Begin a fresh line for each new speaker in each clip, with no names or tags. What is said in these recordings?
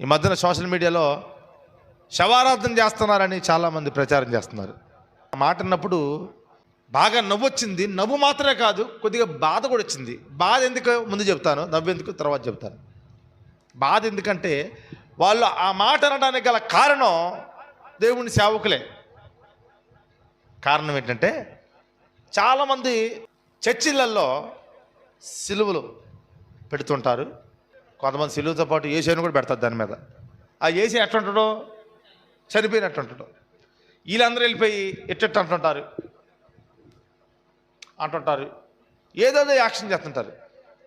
ఈ మధ్యన సోషల్ మీడియాలో శవారాధన చేస్తున్నారని చాలామంది ప్రచారం చేస్తున్నారు. ఆ మాట అన్నప్పుడు బాగా నవ్వు వచ్చింది నవ్వు మాత్రమే కాదు కొద్దిగా బాధ కూడా వచ్చింది. బాధ ఎందుకు? ముందు చెప్తాను. నవ్వు ఎందుకు? తర్వాత చెప్తాను. బాధ ఎందుకంటే వాళ్ళు ఆ మాట అనడానికి గల కారణం దేవుని సేవకులే. కారణం ఏంటంటే చాలామంది చర్చిలలో సిలువలు పెడుతుంటారు. కొంతమంది సిలువుతో పాటు ఏసైని కూడా పెడతారు దాని మీద. ఆ ఏసీ ఎట్లుంటాడో చనిపోయినట్టు ఉంటాడు వీళ్ళందరూ వెళ్ళిపోయి ఎట్టెట్టు అంటుంటారు. అంటుంటారు. ఏదేదో యాక్షన్ చేస్తుంటారు.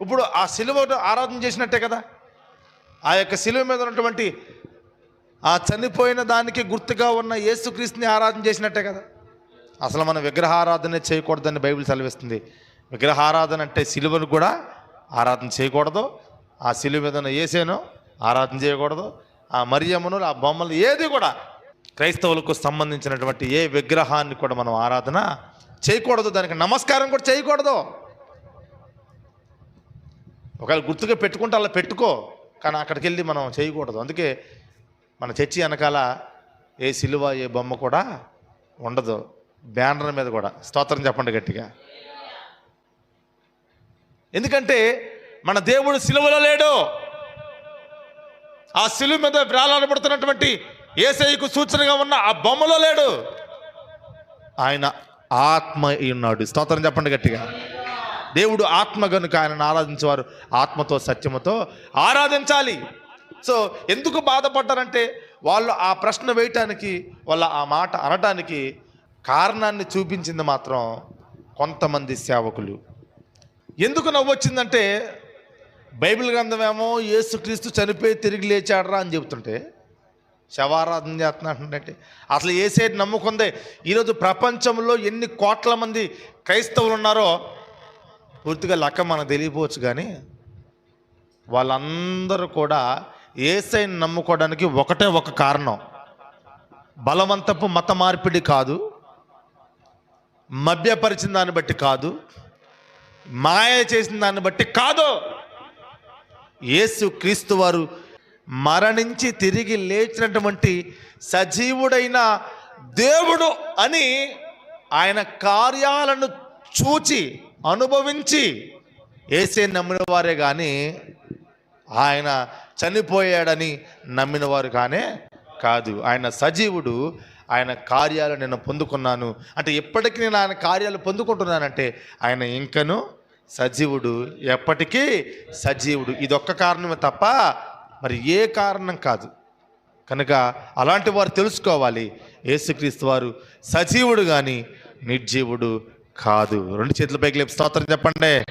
ఇప్పుడు ఆ సిలువ ఆరాధన చేసినట్టే కదా? ఆ యొక్క సిలువ మీద ఉన్నటువంటి ఆ చనిపోయిన దానికి గుర్తుగా ఉన్న యేసుక్రీస్తుని ఆరాధన చేసినట్టే కదా? అసలు మనం విగ్రహారాధన చేయకూడదని బైబిల్ సెలవిస్తుంది. విగ్రహారాధన అంటే సిలువను కూడా ఆరాధన చేయకూడదు. ఆ సిలువ మీద ఉన్న ఆరాధన చేయకూడదు. ఆ మరియమ్మను ఆ బొమ్మలు ఏది కూడా క్రైస్తవులకు సంబంధించినటువంటి ఏ విగ్రహాన్ని కూడా మనం ఆరాధన చేయకూడదు. దానికి నమస్కారం కూడా చేయకూడదు. ఒకవేళ గుర్తుగా పెట్టుకుంటే అలా పెట్టుకో కానీ అక్కడికి వెళ్ళి మనం చేయకూడదు. అందుకే మన చర్చి వెనకాల ఏ సిలువ ఏ బొమ్మ కూడా ఉండదు. బ్యానర్ మీద కూడా. స్తోత్రం చెప్పండి గట్టిగా. ఎందుకంటే మన దేవుడు సిలువలో లేడు. ఆ సిలువ మీద వేలాడబడుతున్నటువంటి ఏసైకు సూచనగా ఉన్న ఆ బొమ్మలో లేడు. ఆయన ఆత్మ ఉన్నాడు స్తోత్రం చెప్పండి గట్టిగా. దేవుడు ఆత్మ కనుక ఆయనను ఆరాధించేవారు ఆత్మతో సత్యముతో ఆరాధించాలి. సో ఎందుకు బాధపడ్డారంటే వాళ్ళు ఆ ప్రశ్న వేయటానికి వాళ్ళ ఆ మాట అనటానికి కారణాన్ని చూపించింది మాత్రం కొంతమంది సేవకులు. ఎందుకు నవ్వు వచ్చిందంటే బైబిల్ గ్రంథమేమో యేసుక్రీస్తు చనిపోయి తిరిగి లేచాడరా అని చెబుతుంటే శవారాధన చేస్తున్నాడంటే. అసలు ఏ నమ్ముకుందే? ఈరోజు ప్రపంచంలో ఎన్ని కోట్ల మంది క్రైస్తవులు ఉన్నారో పూర్తిగా లెక్క మనకు తెలియపోవచ్చు కానీ వాళ్ళందరూ కూడా ఏసైని నమ్ముకోవడానికి ఒకటే ఒక కారణం. బలవంతపు మత మార్పిడి కాదు మభ్యపరిచిన దాన్ని బట్టి కాదు మాయ చేసిన దాన్ని బట్టి కాదు. యేసు క్రీస్తు వారు మరణించి తిరిగి లేచినటువంటి సజీవుడైన దేవుడు అని ఆయన కార్యాలను చూచి అనుభవించి ఏసే నమ్మిన వారే కానీ ఆయన చనిపోయాడని నమ్మిన వారు కానే కాదు. ఆయన సజీవుడు ఆయన కార్యాలు నేను పొందుకున్నాను. అంటే ఎప్పటికీ నేను ఆయన కార్యాలు పొందుకుంటున్నానంటే ఆయన ఇంకను సజీవుడు ఎప్పటికీ సజీవుడు. ఇదొక్క కారణమే తప్ప మరి ఏ కారణం కాదు. కనుక అలాంటి వారు తెలుసుకోవాలి. యేసుక్రీస్తు వారు సజీవుడు కానీ నిర్జీవుడు కాదు. రెండు చేతుల పైకి లేపు స్తోత్రం చెప్పండి.